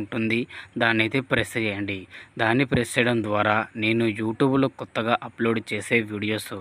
ఉంటుంది. దాన్ని అయితే ప్రెస్ చేయండి. దాన్ని ప్రెస్ చేయడం ద్వారా నేను యూట్యూబ్లో కొత్తగా అప్లోడ్ చేసే వీడియోస్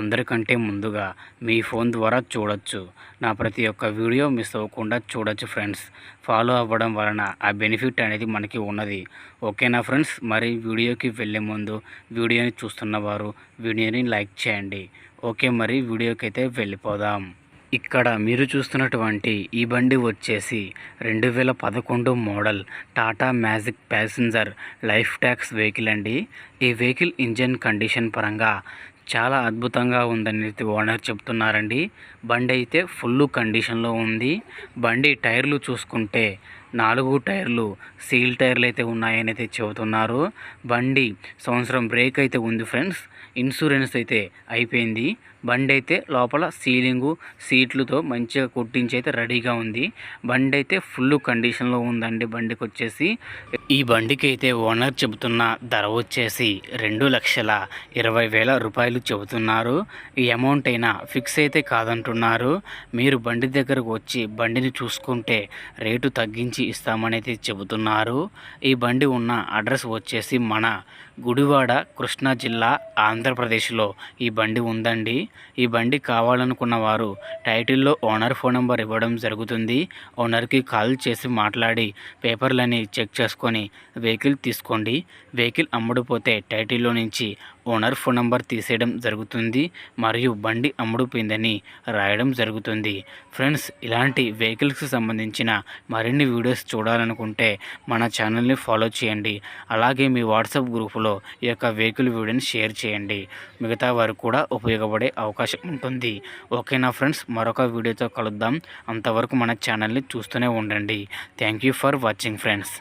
అందరికంటే ముందుగా మీ ఫోన్ ద్వారా చూడొచ్చు. నా ప్రతి ఒక్క వీడియో మిస్ అవ్వకుండా చూడొచ్చు ఫ్రెండ్స్. ఫాలో అవ్వడం వలన ఆ బెనిఫిట్ అనేది మనకి ఉన్నది. ఓకేనా ఫ్రెండ్స్? మరి వీడియోకి వెళ్ళే ముందు వీడియోని చూస్తున్నవారు వీడియోని లైక్ చేయండి. ఓకే మరి వీడియోకి అయితే వెళ్ళిపోదాం. ఇక్కడ మీరు చూస్తున్నటువంటి ఈ బండి వచ్చేసి రెండు వేల పదకొండు model Tata magic passenger life tax vehicle అండి. ఈ వెహికల్ ఇంజన్ కండిషన్ పరంగా చాలా అద్భుతంగా ఉందని ఓనర్ చెప్తున్నారండి. బండి అయితే ఫుల్ కండిషన్లో ఉంది. బండి టైర్లు చూసుకుంటే నాలుగు టైర్లు సీల్ టైర్లు అయితే ఉన్నాయని అయితే చెబుతున్నారు. బండి సంవత్సరం బ్రేక్ అయితే ఉంది ఫ్రెండ్స్. ఇన్సూరెన్స్ అయితే అయిపోయింది. బండి అయితే లోపల సీలింగు సీట్లతో మంచిగా కొట్టించి అయితే రెడీగా ఉంది. బండి అయితే ఫుల్ కండిషన్లో ఉందండి బండికి వచ్చేసి ఈ బండికి అయితే ఓనర్ చెబుతున్న ధర వచ్చేసి రెండు లక్షల ఇరవై వేల రూపాయలు చెబుతున్నారు. ఈ అమౌంట్ అయినా ఫిక్స్ అయితే కాదంటున్నారు. మీరు బండి దగ్గరకు వచ్చి బండిని చూసుకుంటే రేటు తగ్గించి ఇస్తామనైతే చెబుతున్నారు. ఈ బండి ఉన్న అడ్రస్ వచ్చేసి మన గుడివాడ కృష్ణా జిల్లా ఆంధ్రప్రదేశ్లో ఈ బండి ఉందండి. ఈ బండి కావాలనుకున్న వారు టైటిల్లో ఓనర్ ఫోన్ నెంబర్ ఇవ్వడం జరుగుతుంది. ఓనర్కి కాల్ చేసి మాట్లాడి పేపర్లని చెక్ చేసుకొని వెహికల్ తీసుకోండి. వెహికల్ అమ్ముడుపోతే టైటిల్లో నుంచి ఓనర్ ఫోన్ నంబర్ తీసేయడం జరుగుతుంది మరియు బండి అమ్ముడుపోయిందని రాయడం జరుగుతుంది. ఫ్రెండ్స్ ఇలాంటి వెహికల్స్కి సంబంధించిన మరిన్ని వీడియోస్ చూడాలనుకుంటే మన ఛానల్ని ఫాలో చేయండి. అలాగే మీ వాట్సాప్ గ్రూపులో ఈ యొక్క వెహికల్ వీడియోని షేర్ చేయండి. మిగతా వారు కూడా ఉపయోగపడే అవకాశం ఉంటుంది. ఓకేనా ఫ్రెండ్స్? మరొక వీడియోతో కలుద్దాం. అంతవరకు మన ఛానల్ని చూస్తూనే ఉండండి. Thank you for watching friends.